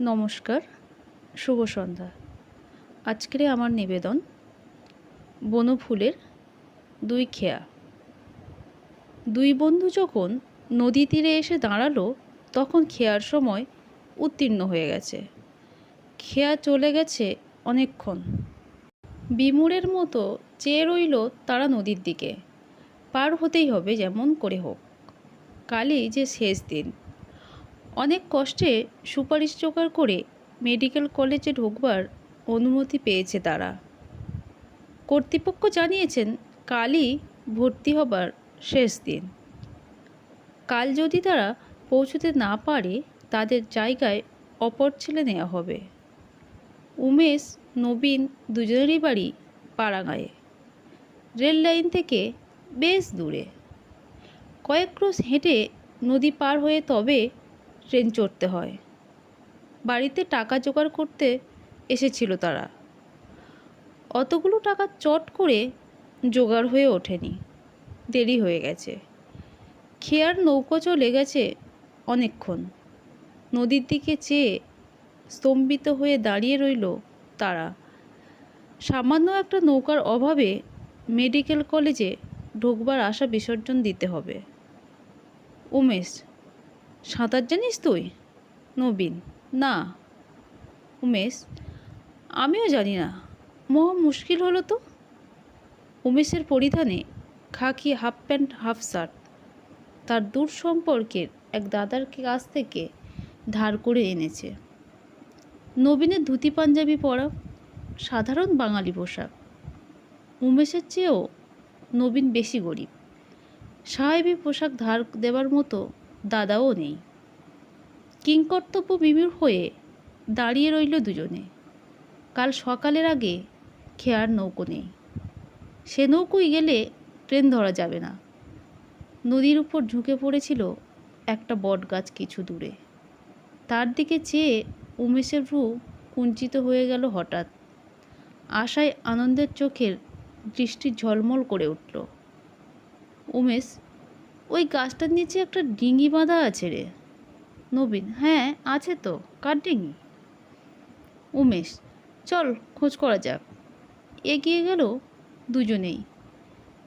নমস্কার, শুভ সন্ধ্যা। আজকের আমার নিবেদন বনফুলের দুই খেয়া। দুই বন্ধু যখন নদী তীরে এসে দাঁড়াল, তখন খেয়ার সময় উত্তীর্ণ হয়ে গেছে। খেয়া চলে গেছে অনেকক্ষণ। বিমুরের মতো চেয়ে রইল তারা নদীর দিকে। পার হতেই হবে যেমন করে হোক। কালই যে শেষ দিন। অনেক কষ্টে সুপারিশ জোগাড় করে মেডিকেল কলেজে ঢোকবার অনুমতি পেয়েছে তারা। কর্তৃপক্ষ জানিয়েছেন, কালই ভর্তি হবার শেষ দিন। কাল যদি তারা পৌঁছতে না পারে, তাদের জায়গায় অপর ছেলে নেওয়া হবে। উমেশ, নবীন দুজনেরই বাড়ি পাড়াগাঁয়ে। রেল লাইন থেকে বেশ দূরে। কয়েক ক্রোশ হেঁটে নদী পার হয়ে তবে ট্রেন চড়তে হয়। বাড়িতে টাকা জোগাড় করতে এসেছিল তারা। অতগুলো টাকা চট করে জোগাড় হয়ে ওঠেনি। দেরি হয়ে গেছে। খেয়ার নৌকো চলে গেছে অনেকক্ষণ। নদীর দিকে চেয়ে স্তম্ভিত হয়ে দাঁড়িয়ে রইল তারা। সামান্য একটা নৌকার অভাবে মেডিকেল কলেজে ঢোকবার আশা বিসর্জন দিতে হবে। উমেশ সাঁতার জানিস তুই? নবীন, না। উমেশ, আমিও জানি না। মহা মুশকিল হলো তো? উমেশের পরিধানে খাকি হাফ প্যান্ট, হাফ শার্ট। তার দূর সম্পর্কের এক দাদার কাছ থেকে ধার করে এনেছে। নবীনের ধুতি পাঞ্জাবি পরা সাধারণ বাঙালি পোশাক। উমেশের চেয়েও নবীন বেশি গরিব। সাহেবী পোশাক ধার দেবার মতো দাদাও নেই। কিংকর্তব্য বিমূর হয়ে দাঁড়িয়ে রইল দুজনে। কাল সকালের আগে খেয়ার নৌকো নেই। সে নৌকোই গেলে ট্রেন ধরা যাবে না। নদীর উপর ঝুঁকে পড়েছিল একটা বট গাছ কিছু দূরে। তার দিকে চেয়ে উমেশের ভ্রু কুঞ্চিত হয়ে গেল হঠাৎ। আশায় আনন্দের চোখের দৃষ্টি ঝলমল করে উঠল। উমেশ ওই গাছটার নিচে একটা ডিঙি বাঁধা আছে রে। নবীন হ্যাঁ আছে তো। কার ডিঙি? উমেশ, চল খোঁজ করা যাক। এগিয়ে গেল দুজনেই।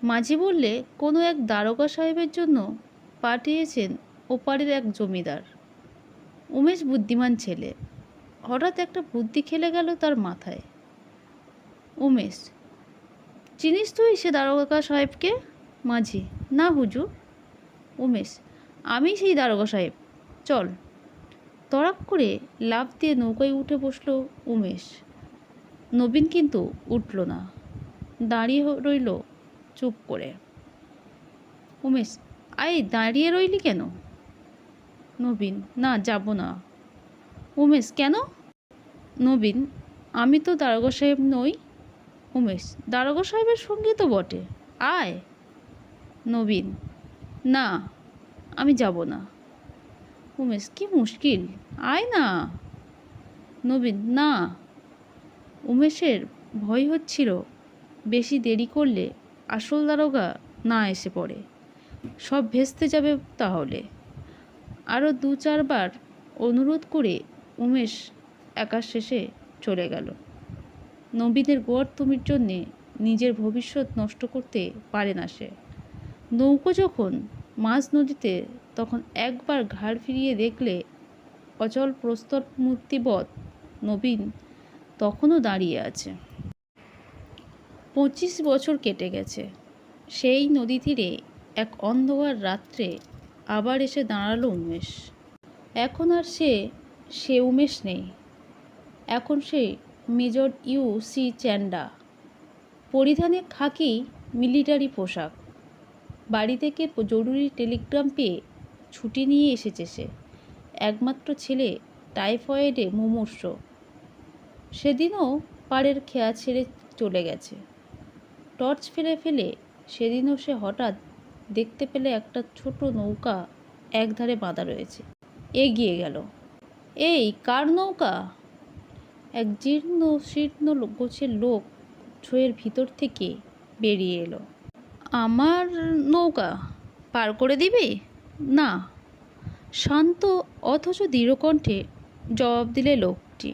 মাঝি বললে, কোনো এক দারোগা সাহেবের জন্য পাঠিয়েছেন ওপারের এক জমিদার। উমেশ বুদ্ধিমান ছেলে। হঠাৎ একটা বুদ্ধি খেলে গেল তার মাথায়। উমেশ, চিনিস তুই সে দারোগা সাহেবকে? মাঝি, না হুজুর। উমেশ আমি সেই দারোগা সাহেব। চল। তড়াক করে লাফ দিয়ে নৌকায় উঠে বসল উমেশ। নবীন কিন্তু উঠল না। দাঁড়িয়ে রইল চুপ করে। উমেশ আই দাঁড়িয়ে রইলি কেন? নবীন, না, যাব না। উমেশ, কেন? নবীন, আমি তো দারোগা সাহেব নই। উমেশ, দারোগা সাহেবের সঙ্গে তো বটে। আয়। নবীন না, আমি যাব না। উমেশ, কি মুশকিল। আয় না। নবীন, না। উমেশের ভয় হচ্ছিল, বেশি দেরি করলে আসল দারোগা না এসে পড়ে। সব ভেস্তে যাবে তাহলে। আরও দু চারবার অনুরোধ করে উমেশ একা শেষে চলে গেল। নবীনের গোয়ার তুমির জন্যে নিজের ভবিষ্যৎ নষ্ট করতে পারে না সে। নৌকো যখন মাঝ নদীতে তখন একবার ঘাড় ফিরিয়ে দেখলে অচল প্রস্তর মূর্তিবৎ নবীন তখনও দাঁড়িয়ে আছে। পঁচিশ বছর কেটে গেছে। সেই নদী তীরে এক অন্ধকার রাত্রে আবার এসে দাঁড়াল উমেশ। এখন আর সে সে উমেশ নেই। এখন সে মেজর ইউ সি চ্যান্ডা। পরিধানে খাকি মিলিটারি পোশাক। বাড়ি থেকে জরুরি টেলিগ্রাম পেয়ে ছুটি নিয়ে এসেছে সে। একমাত্র ছেলে টাইফয়েডে মুমূর্ষ। সেদিনও পাড়ের খেয়া ছেড়ে চলে গেছে। টর্চ ফেলে ফেলে সেদিনও সে হঠাৎ দেখতে পেলে একটা ছোট নৌকা একধারে বাঁধা রয়েছে। এগিয়ে গেল। এই, কার নৌকা? এক জীর্ণ শীর্ণ গোছের লোক ছয়ের ভিতর থেকে বেরিয়ে এলো। আমার নৌকা পার করে দিবি? না। শান্ত অথচ দৃঢ়কণ্ঠে জবাব দিলে লোকটি।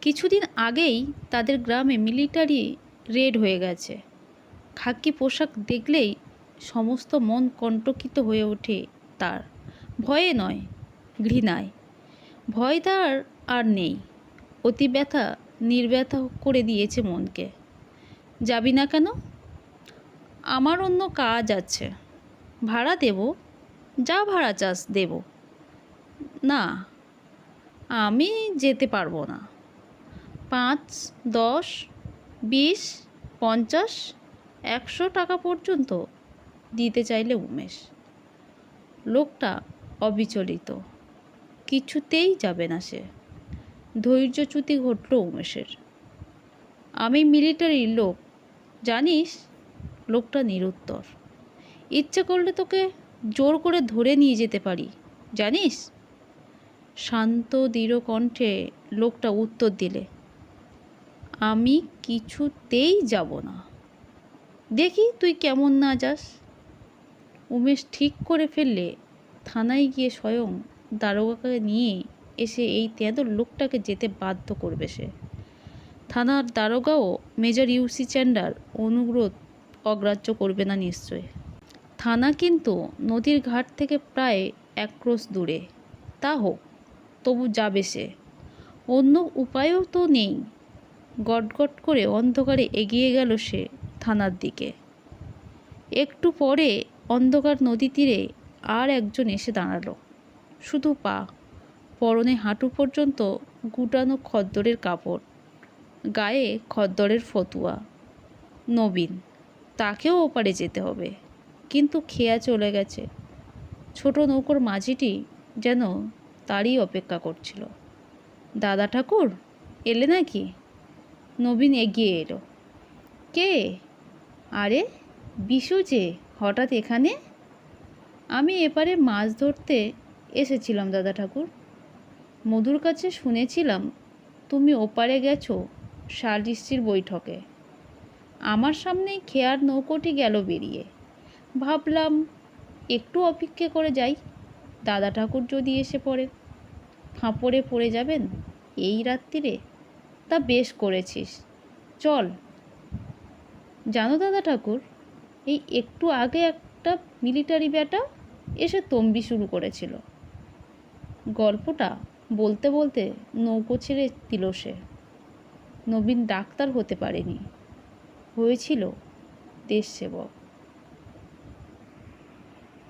কিছুদিন আগেই তাদের গ্রামে মিলিটারি রেড হয়ে গেছে। খাকি পোশাক দেখলেই সমস্ত মন কণ্টকিত হয়ে ওঠে তার। ভয়ে নয়, ঘৃণায়। ভয় তার আর নেই। অতি ব্যথা, নির্ব্যথা করে দিয়েছে মনকে। যাবি না কেন? আমার অন্য কাজ আছে। ভাড়া দেব, যা ভাড়া চাস দেব। না, আমি যেতে পারব না। পাঁচ, দশ, বিশ, পঞ্চাশ, একশো টাকা পর্যন্ত দিতে চাইলে উমেশ। লোকটা অবিচলিত। কিছুতেই যাবে না সে। ধৈর্যচ্যুতি ঘটল উমেশের। আমি মিলিটারির লোক, জানিস? লোকটা নিরুত্তর। ইচ্ছে করলে তোকে জোর করে ধরে নিয়ে যেতে পারি, জানিস? শান্ত, দৃঢ় কণ্ঠে লোকটা উত্তর দিলে, আমি কিছুতেই যাব না। দেখি তুই কেমন না যাস। উমেশ ঠিক করে ফেললে থানায় গিয়ে স্বয়ং দারোগাকে নিয়ে এসে এই তেঁদর লোকটাকে যেতে বাধ্য করবে সে। থানার দারোগাও মেজর ইউসি চ্যান্ডার অনুরোধ অগ্রাহ্য করবে না নিশ্চয়। থানা কিন্তু নদীর ঘাট থেকে প্রায় এক ক্রোশ দূরে। তা হোক, তবু যাবে সে। অন্য উপায়ও তো নেই। গটগট করে অন্ধকারে এগিয়ে গেল সে থানার দিকে। একটু পরে অন্ধকার নদী তীরে আর একজন এসে দাঁড়াল। শুধু পা, পরনে হাঁটু পর্যন্ত গুটানো খদ্দরের কাপড়, গায়ে খদ্দরের ফতুয়া, নবীন। তাকেও ওপারে যেতে হবে। কিন্তু খেয়া চলে গেছে। ছোট নৌকোর মাঝিটি যেন তারই অপেক্ষা করছিল। দাদা ঠাকুর, এলে নাকি? নবীন এগিয়ে এলো। কে? আরে, বিশু যে, হঠাৎ এখানে? আমি এপারে মাছ ধরতে এসেছিলাম, দাদা ঠাকুর। মধুর কাছে শুনেছিলাম, তুমি ওপারে গেছো সালিসির বৈঠকে। আমার সামনেই খেয়ার নৌকোটি গেল বেরিয়ে। ভাবলাম, একটু অপেক্ষা করে যাই। দাদা ঠাকুর যদি এসে পড়ে ফাঁপড়ে পড়ে যাবেন এই রাত্রিরে? তা বেশ করেছিস। চল। জানো দাদা ঠাকুর, এই একটু আগে একটা মিলিটারি ব্যাটা এসে তম্বি শুরু করেছিল। গল্পটা বলতে বলতে নৌকো ছেড়ে দিল সে। নবীন ডাক্তার হতে পারেনি। হয়েছিল দেশসেবক